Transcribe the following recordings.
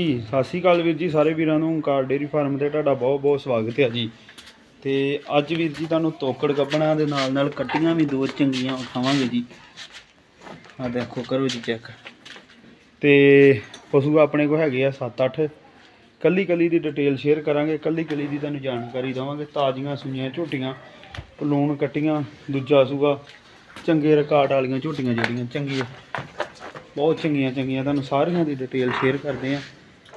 ਜੀ, ਸਤਿ ਸ਼੍ਰੀ ਅਕਾਲ ਵੀਰ ਜੀ, ਸਾਰੇ ਵੀਰਾਂ ਨੂੰ ਓਂਕਾਰ ਡੇਰੀ ਫਾਰਮ ਤੇ ਤੁਹਾਡਾ ਬਹੁਤ ਬਹੁਤ ਸਵਾਗਤ ਹੈ ਜੀ। ਤੇ ਅੱਜ ਵੀਰ ਜੀ ਤੁਹਾਨੂੰ ਤੋਕੜ ਕੱਪਣਾ ਦੇ ਨਾਲ ਨਾਲ ਕੱਟੀਆਂ ਵੀ ਦੋ ਚੰਗੀਆਂ ਉਠਾਵਾਂਗੇ ਜੀ। ਆ ਦੇਖੋ, ਕਰੋ ਜੀ ਚੈੱਕ ਤੇ ਪਸ਼ੂ ਆਪਣੇ ਕੋਲ ਹੈਗੇ ਆ 7-8 ਕੱਲੀ ਕੱਲੀ ਦੀ ਡਿਟੇਲ ਸ਼ੇਅਰ ਕਰਾਂਗੇ ਕੱਲੀ ਕੱਲੀ ਦੀ ਤੁਹਾਨੂੰ ਜਾਣਕਾਰੀ ਦਵਾਂਗੇ। ਤਾਜ਼ੀਆਂ ਸੁਈਆਂ, ਝੋਟੀਆਂ ਪਲੂਣ ਕੱਟੀਆਂ, ਦੂਜਾ ਸੂਗਾ ਚੰਗੇ ਰਿਕਾਰਡ ਵਾਲੀਆਂ ਝੋਟੀਆਂ ਜਿਹੜੀਆਂ, ਚੰਗੀਆਂ, ਬਹੁਤ ਚੰਗੀਆਂ ਚੰਗੀਆਂ ਤੁਹਾਨੂੰ ਸਾਰੀਆਂ ਦੀ ਡਿਟੇਲ ਸ਼ੇਅਰ ਕਰਦੇ ਆ।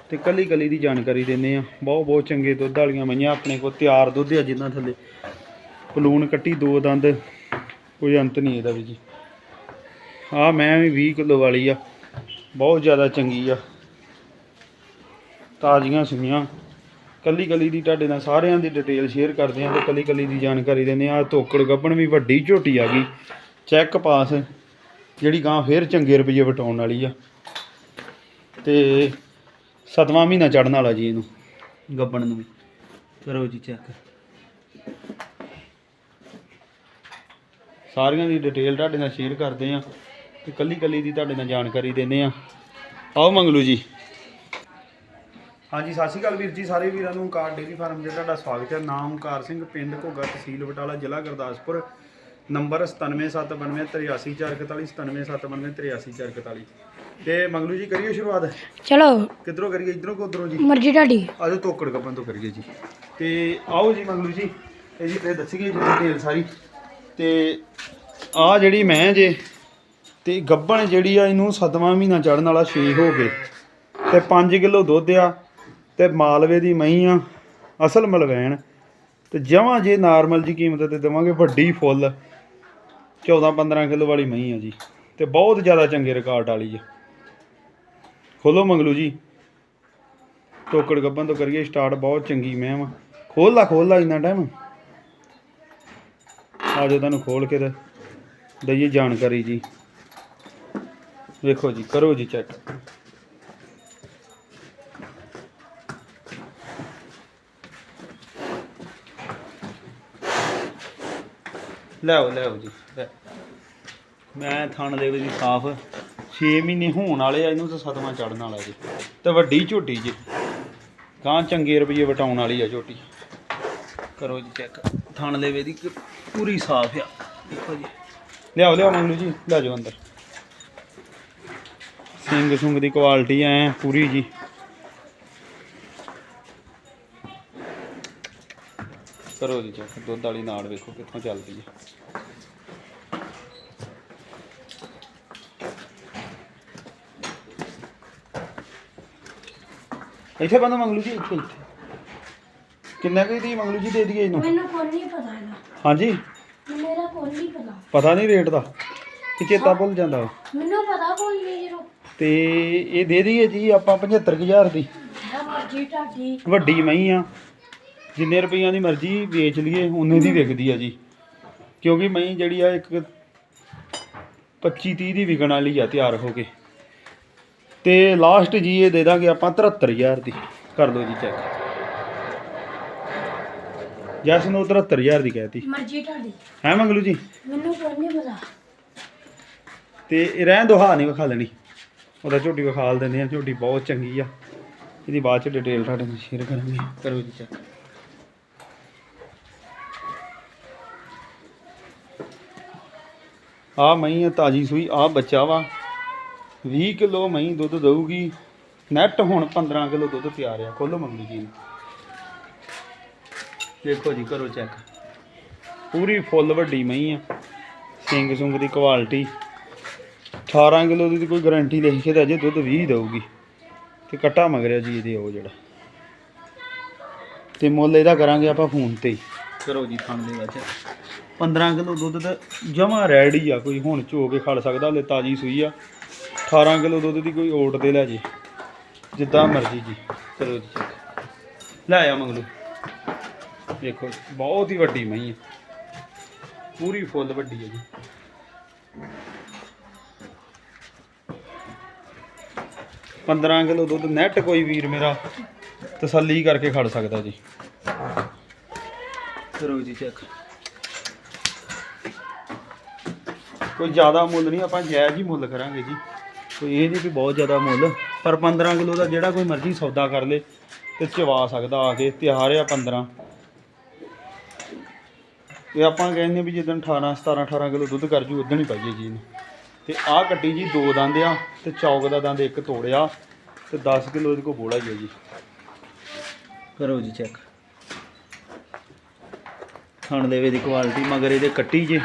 ਤੇ ਕੱਲੀ ਕੱਲੀ ਦੀ ਜਾਣਕਾਰੀ ਦਿੰਦੇ ਆ ਬਹੁਤ ਬਹੁਤ ਚੰਗੇ ਦੁੱਧ ਵਾਲੀਆਂ ਮਈਆਂ ਆਪਣੇ ਕੋਲ ਤਿਆਰ ਦੁੱਧ ਆ ਜਿੰਨਾ ਥੱਲੇ। ਪਲੂਣ ਕੱਟੀ ਦੋ ਦੰਦ, ਕੋਈ ਅੰਤ ਨਹੀਂ ਇਹਦਾ ਵੀ ਜੀ। ਆ ਮੈਂ ਵੀ 20 ਕਿਲੋ ਵਾਲੀ ਆ। ਬਹੁਤ ਜ਼ਿਆਦਾ ਚੰਗੀ ਆ। ਤਾਜ਼ੀਆਂ ਸੁਈਆਂ ਕੱਲੀ ਕੱਲੀ ਦੀ ਤੁਹਾਡੇ ਨਾਲ ਸਾਰਿਆਂ ਦੀ ਡਿਟੇਲ ਸ਼ੇਅਰ ਕਰਦੇ ਆ ਤੇ ਕੱਲੀ ਕੱਲੀ ਦੀ ਜਾਣਕਾਰੀ ਦਿੰਦੇ ਆ ਤੋਕੜ ਗੱਬਣ ਵੀ ਵੱਡੀ ਝੋਟੀ ਆ ਗਈ। ਚੈੱਕ ਪਾਸ ਜਿਹੜੀ ਗਾਂ ਫੇਰ ਚੰਗੇ ਰੁਪਏ ਵਟਾਉਣ ਵਾਲੀ ਆ। ਤੇ ਸਤਵਾਂ ਮਹੀਨਾ ਚੜਨ ਵਾਲਾ ਜੀ ਇਹਨੂੰ। ਗੱਬਣ ਨੂੰ ਵੀ। ਕਰੋ ਜੀ ਚੈੱਕ ਸਾਰੀਆਂ ਦੀ ਡਿਟੇਲ ਤੁਹਾਡੇ ਨਾਲ ਸ਼ੇਅਰ ਕਰਦੇ ਆ ਤੇ ਕੱਲੀ ਕੱਲੀ ਦੀ ਤੁਹਾਡੇ ਨਾਲ ਜਾਣਕਾਰੀ ਦਿੰਦੇ ਆ ਆਓ ਮੰਗਲੂ ਜੀ। ਹਾਂਜੀ ਸਤਿ ਸ਼੍ਰੀ ਅਕਾਲ ਵੀਰ ਜੀ ਸਾਰੇ ਵੀਰਾਂ ਨੂੰ ਕਾਰ ਡੇਰੀ ਫਾਰਮ ਦੇ ਤੁਹਾਡਾ ਸਵਾਗਤ ਹੈ। ਨਾਮ ਕਾਰ ਸਿੰਘ ਪਿੰਡ ਘੋਗਾ ਤਹਿਸੀਲ ਬਟਾਲਾ ਜ਼ਿਲ੍ਹਾ ਗੁਰਦਾਸਪੁਰ ਨੰਬਰ 9779383441 9779383441 ਤੇ ਮੰਗਲੂ ਜੀ ਕਰੀਏ ਸ਼ੁਰੂਆਤ? ਚਲੋ। ਕਿੱਧਰੋਂ ਕਰੀਏ? ਇਧਰੋਂ ਕਿ ਉਧਰੋਂ ਜੀ? ਮਰਜ਼ੀ ਤੁਹਾਡੀ। ਆਜੋ ਤੋਕੜ ਗੱਪਾਂ ਤੋਂ ਕਰੀਏ ਜੀ। ਤੇ ਆਓ ਜੀ ਮੰਗਲੂ ਜੀ। ਇਹ ਜੀ ਤੇ ਦੱਸੀਏ ਜੀ ਡਿਟੇਲ ਸਾਰੀ। ਤੇ ਆ ਜਿਹੜੀ ਮੈਂ ਜੇ ਤੇ ਗੱਬਣ ਜਿਹੜੀ ਆ ਇਹਨੂੰ ਸੱਤਵਾਂ ਮਹੀਨਾ ਚੜਨ ਵਾਲਾ 6 ਹੋ ਗਏ। ਤੇ 5 ਕਿਲੋ ਦੁੱਧ ਆ ਤੇ ਮਾਲਵੇ ਦੀ ਮਹੀਂ ਆ ਅਸਲ ਮਲਵੈਣ। ਤੇ ਜਮਾਂ ਜੇ ਨਾਰਮਲ ਜੀ ਕੀਮਤ ਤੇ ਦੇਵਾਂਗੇ ਵੱਡੀ ਫੁੱਲ 14 15 ਕਿਲੋ ਵਾਲੀ ਮਹੀਂ ਆ ਜੀ। ਤੇ ਬਹੁਤ ਜ਼ਿਆਦਾ ਚੰਗੇ ਰਿਕਾਰਡ ਵਾਲੀ ਆ। ਖੋਲੋ ਮੰਗਲੂ ਜੀ। ਟੋਕੜ ਗੱਬਨ ਤੋਂ ਕਰੀਏ ਸਟਾਰਟ ਬਹੁਤ ਚੰਗੀ ਮੈਂ ਵਾ ਖੋਲ ਲਾ ਖੋਲ ਲਾ ਇੰਨਾ ਟਾਈਮ ਆ ਜਾਓ ਤੁਹਾਨੂੰ ਖੋਲ ਕੇ ਤੇ ਦਈਏ ਜਾਣਕਾਰੀ ਜੀ। ਵੇਖੋ ਜੀ, ਕਰੋ ਜੀ ਚੈੱਕ ਲਿਆਓ ਲਿਆਓ ਜੀ, ਲੈ। ਮੈਂ ਥਾਣ ਦੇ ਵਿੱਚ ਸਾਫ਼ 6 ਮਹੀਨੇ ਹੋਣ ਵਾਲੇ ਆ, ਇਹਨੂੰ ਤਾਂ ਸਤਵਾਂ ਚੜਨ ਵਾਲਾ ਜੀ। ਤੇ ਵੱਡੀ ਝੋਟੀ ਜੀ। ਗਾਂ ਚੰਗੇ ਰੁਪਏ ਵਟਾਉਣ ਵਾਲੀ ਆ ਝੋਟੀ। ਕਰੋ ਜੀ ਚੈੱਕ ਥਣ ਦੇ ਦੀ ਪੂਰੀ ਸਾਫ਼ ਆ। ਦੇਖੋ ਜੀ। ਲਿਆਓ ਲਿਆਓ ਮੰਗਲੂ ਜੀ। ਲੈ ਜਾਓ ਅੰਦਰ। ਸਿੰਗ ਸੁੰਗ ਦੀ ਕੁਆਲਿਟੀ ਐ ਪੂਰੀ ਜੀ। ਕਰੋ ਜੀ ਚੈੱਕ ਦੁੱਧ ਵਾਲੀ ਨਾੜ ਵੇਖੋ ਕਿੱਥੋਂ ਚੱਲਦੀ ਹੈ ਇੱਥੇ ਬੰਦ ਮੰਗਲੂ ਜੀ ਇੱਥੇ ਇੱਥੇ। ਕਿੰਨਾ ਕੁ ਦੀ ਮੰਗਲੂ ਜੀ ਦੇ ਦਈਏ ਇਹਨੂੰ? ਮੈਨੂੰ ਕੋਈ ਨਹੀਂ ਪਤਾ ਇਹਦਾ। ਹਾਂਜੀ? ਮੇਰਾ ਕੋਈ ਨਹੀਂ ਪਤਾ। ਪਤਾ ਨਹੀਂ ਰੇਟ ਦਾ? ਕਿ ਚੇਤਾ ਭੁੱਲ ਜਾਂਦਾ ਵਾ। ਮੈਨੂੰ ਪਤਾ ਕੋਈ ਨਹੀਂ ਜੀਰੋ ਤੇ ਇਹ ਦੇ ਦਈਏ ਜੀ ਆਪਾਂ 75000 ਦੀ। ਹੈ ਮਰਜ਼ੀ ਵੱਡੀ ਮਹੀਂ ਆ। ਜਿੰਨੇ ਰੁਪਈਆਂ ਦੀ ਮਰਜ਼ੀ ਵੇਚ ਲਈਏ ਉਨੇ ਦੀ ਵਿਕਦੀ ਆ ਜੀ। ਕਿਉਂਕਿ ਮਹੀਂ ਜਿਹੜੀ ਆ ਇੱਕ 25 30 ਦੀ ਵਿਕਣ ਵਾਲੀ ਆ ਤਿਆਰ ਹੋ ਕੇ। ਤੇ ਲਾਸਟ ਜੀ ਇਹ ਦੇ ਦਾਂਗੇ ਆਪਾਂ 73000 ਦੀ। ਕਰ ਲਓ ਜੀ ਚੈੱਕ ਜੈਸ ਨੂੰ 73000 ਦੀ ਕਹਿਤੀ। ਮਰਜ਼ੀ ਤੁਹਾਡੀ। ਹੈ ਮੰਗਲੂ ਜੀ? ਮੈਨੂੰ ਕੋਈ ਨਹੀਂ ਪਤਾ। ਤੇ ਇਹ ਰਹਿਣ ਦੋ ਹਾਂ ਨਹੀਂ ਵਿਖਾ ਲੈਣੀ। ਉਹਦਾ ਝੋਟੀ ਵਿਖਾਲ ਦਿੰਦੇ ਆ ਝੋਟੀ ਬਹੁਤ ਚੰਗੀ ਆ। ਇਹਦੀ ਬਾਅਦ ਚ ਡਿਟੇਲ ਤੁਹਾਡੇ ਨਾਲ ਸ਼ੇਅਰ ਕਰਾਂਗੇ। ਕਰੋ ਜੀ ਚੈੱਕ ਆ ਆ ਤਾਜੀ ਸੂਈ ਆ ਬੱਚਾ ਵਾ। 20 ਕਿਲੋ ਮਹੀਂ ਦੁੱਧ ਦਊਗੀ। ਨੈਟ ਹੁਣ 15 ਕਿਲੋ ਦੁੱਧ ਤਿਆਰ ਆ। ਖੋਲੋ ਮੰਗਲੀ ਜੀ। ਦੇਖੋ ਜੀ, ਕਰੋ ਚੈੱਕ ਪੂਰੀ ਫੁੱਲ ਵੱਡੀ ਮਹੀਂ ਆ। ਸਿੰਗ ਸੁੰਗ ਦੀ ਕੁਆਲਿਟੀ 18 ਕਿਲੋ ਦੀ ਕੋਈ ਗਾਰੰਟੀ ਲਿਖ ਕੇ ਤਾਂ ਅਜੇ ਦੁੱਧ 20 ਦਊਗੀ। ਤੇ ਕੱਟਾ ਮਗਰਿਆ ਜੀ ਇਹਦੇ ਉਹ ਜਿਹੜਾ। ਤੇ ਮੁੱਲ ਇਹਦਾ ਕਰਾਂਗੇ ਆਪਾਂ ਫੋਨ ਤੇ ਹੀ। ਕਰੋ ਜੀ ਥਣ ਦੇ ਵਿੱਚ 15 ਕਿਲੋ ਦੁੱਧ ਤਾਂ ਜਮਾ ਰੈਡੀ ਆ। ਕੋਈ ਹੁਣ ਝੋ ਕੇ ਖੜ ਸਕਦਾ, ਹਲੇ ਤਾਜੀ ਸੂਈ ਆ। 18 ਕਿਲੋ ਦੁੱਧ ਦੀ ਕੋਈ ਓਟ ਤੇ ਲੈ ਜੇ, ਜਿੱਦਾਂ ਮਰਜ਼ੀ ਜੀ। ਕਰੋ ਜੀ check। ਲੈ ਆ ਮੰਗਲੂ। ਦੇਖੋ, ਬਹੁਤ ਹੀ ਵੱਡੀ ਮਹੀਂ ਹੈ ਪੂਰੀ ਫੁੱਲ ਵੱਡੀ ਹੈ ਜੀ। ਪੰਦਰਾਂ ਕਿਲੋ ਦੁੱਧ ਨੈਟ ਕੋਈ ਵੀਰ ਮੇਰਾ ਤਸੱਲੀ ਕਰਕੇ ਖੜ ਸਕਦਾ ਜੀ। ਕਰੋ ਜੀ ਚੈੱਕ ਕੋਈ ਜ਼ਿਆਦਾ ਮੁੱਲ ਨਹੀਂ, ਆਪਾਂ ਜਾਇਜ਼ ਹੀ ਮੁੱਲ ਕਰਾਂਗੇ ਜੀ। ਕੋਈ ਇਹ ਨਹੀਂ ਵੀ ਬਹੁਤ ਜ਼ਿਆਦਾ ਮੁੱਲ। ਪਰ 15 ਕਿਲੋ ਦਾ ਜਿਹੜਾ ਕੋਈ ਮਰਜ਼ੀ ਸੌਦਾ ਕਰ ਲੇ ਤੇ ਚਵਾ ਸਕਦਾ ਆ ਕੇ ਤਿਆਰ ਆ 15 ਇਹ ਆਪਾਂ ਕਹਿੰਦੇ ਵੀ ਜਦੋਂ 18 17 18 ਕਿਲੋ ਦੁੱਧ ਕਰ ਜੂ ਉਦੋਂ ਹੀ ਪਾਈਏ ਜੀ ਇਹਨੂੰ। ਤੇ ਆਹ ਕੱਟੀ ਜੀ ਦੋ ਦੰਦ ਆ ਤੇ ਚੌਕ ਦਾ ਦੰਦ ਇੱਕ ਤੋੜਿਆ ਤੇ 10 ਕਿਲੋ ਇਹਦੇ ਕੋਲ ਬੋਲਾ ਹੀ ਹੈ ਜੀ। ਕਰੋ ਜੀ ਚੈੱਕ ਥਣ ਦੇਵੇ ਦੀ ਕੁਆਲਿਟੀ ਮਗਰ ਇਹਦੇ ਕੱਟੀ ਜੇ।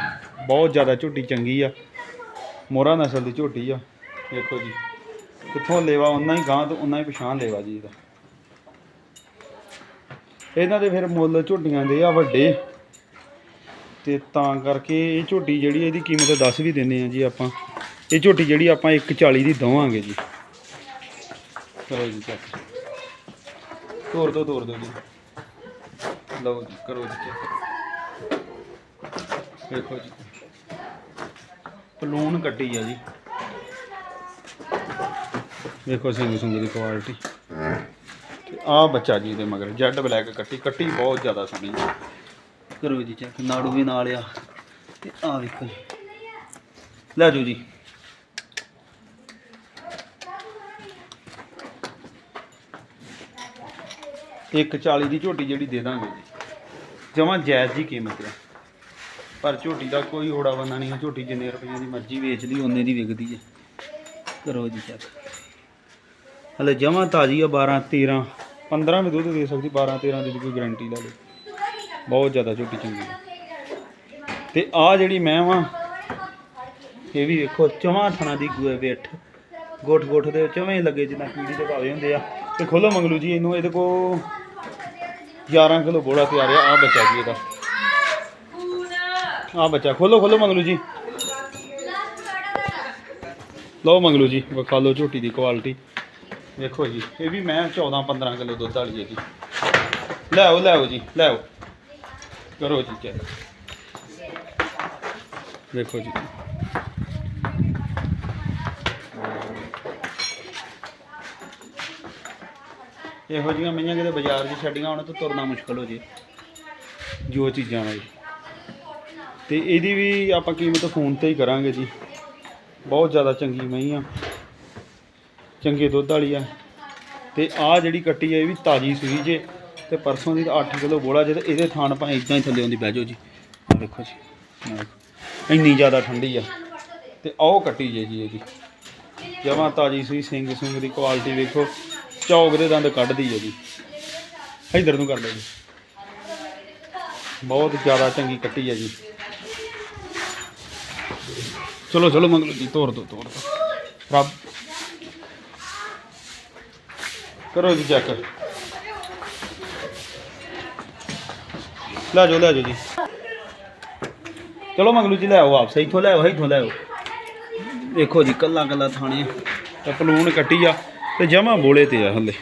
ਬਹੁਤ ਜ਼ਿਆਦਾ ਝੋਟੀ ਚੰਗੀ ਆ। ਮੋਰਾ ਨਸਲ ਦੀ ਝੋਟੀ ਆ। ਦੇਖੋ ਜੀ। ਕਿੱਥੋਂ ਲੇਵਾ ਉਨਾ ਹੀ ਗਾਂ ਤੋਂ ਉਨਾ ਹੀ ਪਛਾਣ ਲੇਵਾ ਜੀ ਇਹਦਾ। ਇਹਨਾਂ ਦੇ ਫਿਰ ਮੁੱਲ ਝੋਟੀਆਂ ਦੇ ਆ ਵੱਡੇ। ਤੇ ਤਾਂ ਕਰਕੇ ਇਹ ਝੋਟੀ ਜਿਹੜੀ ਇਹਦੀ ਕੀਮਤ ਦੱਸ ਵੀ ਦਿੰਦੇ ਆ ਜੀ ਆਪਾਂ। ਇਹ ਝੋਟੀ ਜਿਹੜੀ ਆਪਾਂ 140 ਦੀ ਦਵਾਂਗੇ ਜੀ। ਕਰੋ ਜੀ, ਚੈੱਕ। ਤੋੜ ਦੋ ਤੋੜ ਦੋ ਜੀ। ਲਓ ਜੀ, ਕਰੋ ਜੀ ਚੈੱਕ। ਦੇਖੋ ਜੀ। ਪਲੂਨ ਕੱਟੀ ਆ ਜੀ। ਦੇਖੋ ਸਿੰਘ ਸੁੰਗ ਦੀ ਕੁਆਲਿਟੀ ਤੇ ਆ ਬੱਚਾ ਜੀ ਦੇ ਮਗਰ ਜੈਡ ਬਲੈਕ ਕੱਟੀ ਕੱਟੀ ਬਹੁਤ ਜ਼ਿਆਦਾ ਸੋਹਣੀ ਹੈ ਕਰੋ ਜੀ ਚੈੱਕ ਨਾੜੂ ਵੀ ਨਾਲ ਆ। ਤੇ ਆ ਵੇਖੋ ਜੀ। ਲੈ ਜਾਓ ਜੀ। ਇੱਕ 40 ਦੀ ਝੋਟੀ ਜਿਹੜੀ ਦੇ ਦਾਂਗੇ ਜੀ। ਜਮਾਂ ਜਾਇਜ਼ ਜੀ ਕੀਮਤ ਹੈ ਪਰ ਝੋਟੀ ਦਾ ਕੋਈ ਓੜਾ ਬੰਦਾ ਨਹੀਂ ਹੈ ਝੋਟੀ ਜਿੰਨੇ ਰੁਪਈਆਂ ਦੀ ਮਰਜ਼ੀ ਵੇਚਦੀ ਲਈ ਉਹਨੇ ਦੀ ਵਿਕਦੀ ਹੈ ਕਰੋ ਜੀ ਚੈੱਕ ਹਲੇ ਜਮਾਂ ਤਾਜ਼ੀ ਆ 12 13 15 ਵੀ ਦੁੱਧ ਦੇ ਸਕਦੀ 12 13 ਦੀ ਕੋਈ ਗਾਰੰਟੀ ਲਾ ਲਓ। ਬਹੁਤ ਜ਼ਿਆਦਾ ਝੋਟੀ ਚੰਗੀ ਹੈ ਤੇ ਆ ਜਿਹੜੀ ਮੈਂ ਵਾਂ, ਇਹ ਵੀ ਵੇਖੋ, ਚਵਾਂ ਥਣਾ ਦੀ ਗੁਏ ਵੇਠ ਗੋਠ ਗੋਠ ਦੇ ਚਵੇਂ ਲੱਗੇ ਜਿੱਦਾਂ ਕੀੜੀ ਦੇ ਭਾਵੇਂ ਹੁੰਦੇ ਆ। ਤੇ ਖੋਲੋ ਮੰਗਲੂ ਜੀ, ਇਹਨੂੰ ਇਹਦੇ ਕੋ 11 ਕਿਲੋ ਬੋੜਾ ਤਿਆਰ ਆ ਆ ਬੱਚਾ ਜੀ ਇਹਦਾ। ਆ ਬੱਚਾ ਖੋਲੋ ਖੋਲੋ ਮੰਗਲੂ ਜੀ। ਲਓ ਮੰਗਲੂ ਜੀ, ਵਿਖਾ ਲਓ ਝੋਟੀ ਦੀ ਕੁਆਲਿਟੀ ਵੇਖੋ ਜੀ, ਇਹ ਵੀ ਮੈਂ 14 15 ਕਿਲੋ ਦੁੱਧ ਵਾਲੀ ਹੈ ਜੀ ਲੈ ਆਓ ਲੈ ਆਓ ਜੀ, ਲੈ ਆਓ। ਕਰੋ ਜੀ ਚੈੱਕ। ਦੇਖੋ ਜੀ। ਇਹੋ ਜਿਹੀਆਂ ਮਈਆਂ ਕਿਤੇ ਬਾਜ਼ਾਰ 'ਚ ਛੱਡੀਆਂ ਹੋਣ ਤਾਂ ਤੁਰਨਾ ਮੁਸ਼ਕਲ ਹੋ ਜੇ। ਜੋ ਚੀਜ਼ਾਂ ਵਾ ਜੀ ਤੇ ਇਹਦੀ ਵੀ ਆਪਾਂ ਕੀਮਤ ਫੋਨ ਤੇ ਹੀ ਕਰਾਂਗੇ ਜੀ। ਬਹੁਤ ਜ਼ਿਆਦਾ ਚੰਗੀ ਮਈ ਆ। ਚੰਗੇ ਦੁੱਧ ਵਾਲੀ ਆ। ਤੇ ਆ ਜਿਹੜੀ ਕੱਟੀ ਆ, ਇਹ ਵੀ ਤਾਜੀ ਸੂਈ ਜੇ। ਤੇ ਪਰਸੋਂ ਦੀ 8 ਕਿਲੋ ਬੋਲਾ ਜੇ ਤੇ ਇਹਦੇ ਥਾਣ ਭਾਵੇਂ ਇਦਾਂ ਹੀ ਥੱਲੇ ਹੁੰਦੀ ਬਹਿ ਜਾਓ ਜੀ। ਆ ਵੇਖੋ ਜੀ ਇੰਨੀ ਜ਼ਿਆਦਾ ਠੰਡੀ ਆ। ਤੇ ਆਓ ਕੱਟੀ ਜੇ ਜੀ ਇਹਦੀ ਜਮਾਂ ਤਾਜੀ ਸੂਈ ਸਿੰਘ ਸੁੰਗ ਦੀ ਕੁਆਲਿਟੀ ਵੇਖੋ। ਚੌਕ ਦੇ ਦੰਦ ਕੱਢਦੀ ਹੈ ਜੀ। ਇਧਰ ਨੂੰ ਕਰ ਲਓ ਜੀ। ਬਹੁਤ ਜ਼ਿਆਦਾ ਚੰਗੀ ਕੱਟੀ ਹੈ ਜੀ। ਚਲੋ ਚਲੋ ਮੰਗਲੋ ਜੀ ਤੋੜ ਦੋ ਤੋੜ ਦੋ। ਰੱਬ ਕਰੋ ਜੀ ਚੈੱਕ ਲੈ ਜਾਓ ਲੈ ਜਾਓ ਜੀ। ਚਲੋ ਮੰਗਲੂ ਜੀ, ਲੈ ਆਓ ਆਪ ਸਹੀ ਇੱਥੋਂ ਲੈ ਆਓ, ਇੱਥੋਂ ਲੈ ਆਓ। ਦੇਖੋ ਜੀ, ਕੱਲਾ ਕੱਲਾ ਥਾਣੇ ਤੇ ਪਲੂਣ ਕੱਟੀ ਆ ਤੇ ਜਮਾ ਬੋਲੇ ਤੇ ਆ ਹੱਲੇ।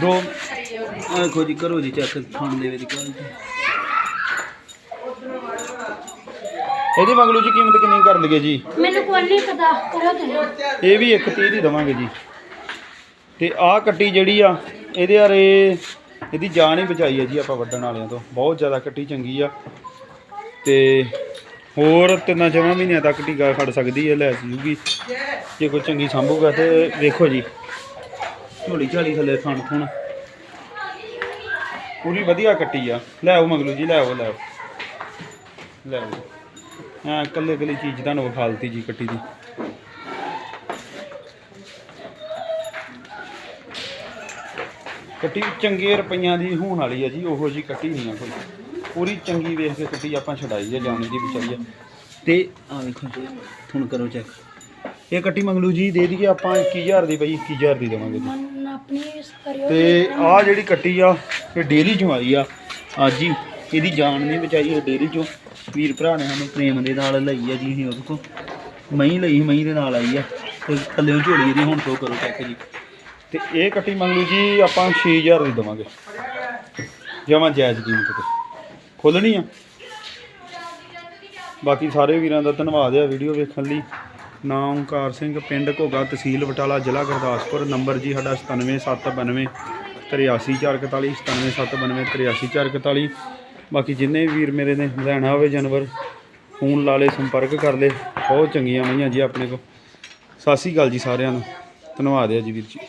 ਦੋ ਆਹ ਦੇਖੋ ਜੀ, ਕਰੋ ਜੀ ਚੈੱਕ ਥਾਣੇ ਦੇ ਵਿੱਚ ਕੁਆਲਿਟੀ ਇਹਦੀ ਮੰਗਲੂ ਜੀ ਕੀਮਤ ਕਿੰਨੀ ਕਰ ਲਈਏ ਜੀ? ਮੈਨੂੰ ਕੋਈ ਨਹੀਂ ਪਤਾ ਕਰੋ ਤੁਸੀਂ। ਇਹ ਵੀ 130 ਦੀ ਦਵਾਂਗੇ ਜੀ। ਤੇ ਆਹ ਕੱਟੀ ਜਿਹੜੀ ਆ ਇਹਦੇ ਯਾਰ ਇਹ ਇਹਦੀ ਜਾਨ ਹੀ ਬਚਾਈ ਹੈ ਜੀ ਆਪਾਂ ਵੱਢਣ ਵਾਲਿਆਂ ਤੋਂ। ਬਹੁਤ ਜ਼ਿਆਦਾ ਕੱਟੀ ਚੰਗੀ ਆ। ਤੇ ਹੋਰ ਤਿੰਨਾਂ ਚਵਾਂ ਮਹੀਨਿਆਂ ਤੱਕ ਟੀਕਾ ਖੜ ਸਕਦੀ ਹੈ ਲੈ ਜੂਗੀ। ਜੇ ਕੋਈ ਚੰਗੀ ਸੰਭੂਗਾ ਤੇ ਵੇਖੋ ਜੀ। ਝੋਲੀ ਝਾਲੀ ਥੱਲੇ ਥਣ ਥਣ। ਪੂਰੀ ਵਧੀਆ ਕੱਟੀ ਆ। ਲੈ ਆਓ ਮਗਲੂ ਜੀ ਲੈ ਆਓ ਲੈ ਆਓ। ਲੈ ਆਓ। ਹਾਂ ਕੱਲੇ ਕੱਲੇ ਚੀਜ਼ ਤੁਹਾਨੂੰ ਵਿਖਾਲਤੀ ਜੀ ਕੱਟੀ ਦੀ। ਕੱਟੀ ਚੰਗੇ ਰੁਪਈਆਂ ਦੀ ਹੋਣ ਵਾਲੀ ਹੈ ਜੀ ਉਹੋ ਜੀ ਕੱਟੀ ਨਹੀਂ ਆ ਕੋਈ। ਪੂਰੀ ਚੰਗੀ ਵੇਖ ਕੇ ਕੱਟੀ ਆਪਾਂ ਛਡਾਈ ਹੈ ਜਾਣੀ ਦੀ ਵਿਚਾਰੀ ਆ। ਤੇ ਆ ਵੇਖੋ ਜੀ ਹੁਣ ਕਰੋ ਚੈੱਕ ਇਹ ਕੱਟੀ ਮੰਗਲੂ ਜੀ ਦੇ ਦਈਏ ਆਪਾਂ 21000 ਦੀ ਬਈ 21000 ਦੀ ਦੇਵਾਂਗੇ ਜੀ। ਤੇ ਆ ਜਿਹੜੀ ਕੱਟੀ ਆ ਇਹ ਡੇਰੀ ਚੋਂ ਆਈ ਆ। ਅੱਜ ਹੀ ਇਹਦੀ ਜਾਨ ਨਹੀਂ ਬਚਾਈ ਉਹ ਡੇਰੀ ਚੋਂ। ਵੀਰ ਭਰਾ ਨੇ ਸਾਨੂੰ ਪ੍ਰੇਮ ਦੇ ਨਾਲ ਲਈ ਆ ਜੀ ਅਸੀਂ ਉਹਦੇ ਕੋਲ। ਮਹੀਂ ਲਈ ਸੀ, ਮਹੀਂ ਦੇ ਨਾਲ ਆਈ ਆ। ਤੇ ਥੱਲੇ ਝੋਲੀ ਇਹਦੀ ਹੁਣ ਤੋਂ ਕਰੋ ਚੈੱਕ ਜੀ। ਤੇ ਇਹ ਕੱਟੀ ਮੰਗ ਜੀ ਆਪਾਂ 6000 ਦੀ ਦੇਵਾਂਗੇ। ਜਮਾਂ ਜਾਇਜ਼ ਕੀਮਤ ਤੇ। ਖੋਲਣੀ ਆ। ਬਾਕੀ ਸਾਰੇ ਵੀਰਾਂ ਦਾ ਧੰਨਵਾਦ ਆ ਵੀਡੀਓ ਵੇਖਣ ਲਈ। ਨਾਮ ਓਮਕਾਰ ਸਿੰਘ ਪਿੰਡ ਘੋਗਾ ਤਹਿਸੀਲ ਬਟਾਲਾ ਜ਼ਿਲ੍ਹਾ ਗੁਰਦਾਸਪੁਰ। ਨੰਬਰ ਜੀ ਸਾਡਾ 97792 83441 97792 83441 ਬਾਕੀ ਜਿੰਨੇ ਵੀਰ ਮੇਰੇ ਨੇ, ਲੈਣਾ ਹੋਵੇ ਜਾਨਵਰ ਫੋਨ ਲਾ ਲੇ ਸੰਪਰਕ ਕਰ ਲੈ ਬਹੁਤ ਚੰਗੀਆਂ ਮਈਆਂ ਜੀ ਆਪਣੇ ਕੋਲ। ਸਤਿ ਸ਼੍ਰੀ ਅਕਾਲ ਜੀ ਸਾਰਿਆਂ ਨੂੰ। ਧੰਨਵਾਦ ਹੈ ਜੀ ਵੀਰ ਜੀ।